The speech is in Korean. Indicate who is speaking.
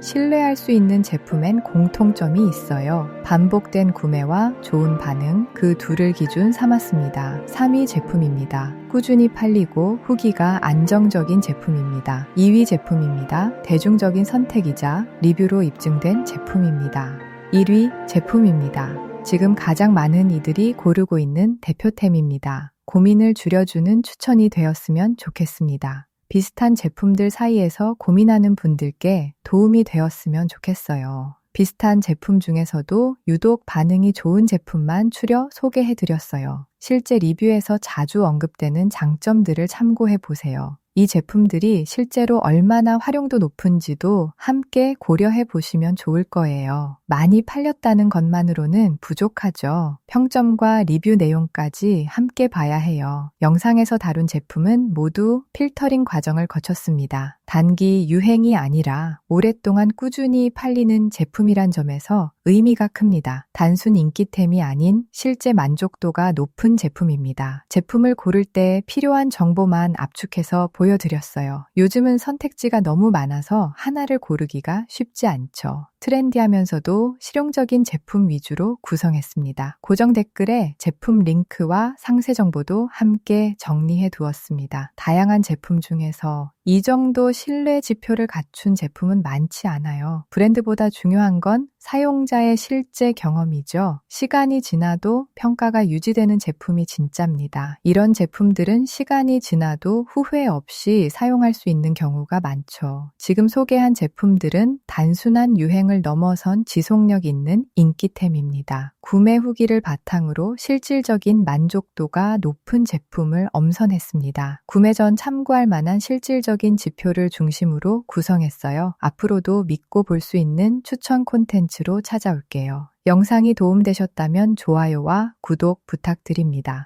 Speaker 1: 신뢰할 수 있는 제품엔 공통점이 있어요. 반복된 구매와 좋은 반응, 그 둘을 기준 삼았습니다. 3위 제품입니다. 꾸준히 팔리고 후기가 안정적인 제품입니다. 2위 제품입니다. 대중적인 선택이자 리뷰로 입증된 제품입니다. 1위 제품입니다. 지금 가장 많은 이들이 고르고 있는 대표템입니다. 고민을 줄여주는 추천이 되었으면 좋겠습니다. 비슷한 제품들 사이에서 고민하는 분들께 도움이 되었으면 좋겠어요. 비슷한 제품 중에서도 유독 반응이 좋은 제품만 추려 소개해 드렸어요. 실제 리뷰에서 자주 언급되는 장점들을 참고해 보세요. 이 제품들이 실제로 얼마나 활용도 높은지도 함께 고려해 보시면 좋을 거예요. 많이 팔렸다는 것만으로는 부족하죠. 평점과 리뷰 내용까지 함께 봐야 해요. 영상에서 다룬 제품은 모두 필터링 과정을 거쳤습니다. 단기 유행이 아니라 오랫동안 꾸준히 팔리는 제품이란 점에서 의미가 큽니다. 단순 인기템이 아닌 실제 만족도가 높은 제품입니다. 제품을 고를 때 필요한 정보만 압축해서 보여드렸어요. 요즘은 선택지가 너무 많아서 하나를 고르기가 쉽지 않죠. 트렌디하면서도 실용적인 제품 위주로 구성했습니다. 고정 댓글에 제품 링크와 상세 정보도 함께 정리해 두었습니다. 다양한 제품 중에서 이 정도 신뢰 지표를 갖춘 제품은 많지 않아요. 브랜드보다 중요한 건 사용자의 실제 경험이죠. 시간이 지나도 평가가 유지되는 제품이 진짜입니다. 이런 제품들은 시간이 지나도 후회 없이 사용할 수 있는 경우가 많죠. 지금 소개한 제품들은 단순한 유행을 넘어선 지속력 있는 인기템입니다. 구매 후기를 바탕으로 실질적인 만족도가 높은 제품을 엄선했습니다. 구매 전 참고할 만한 실질적인 지표를 중심으로 구성했어요. 앞으로도 믿고 볼 수 있는 추천 콘텐츠로 찾아올게요. 영상이 도움되셨다면 좋아요와 구독 부탁드립니다.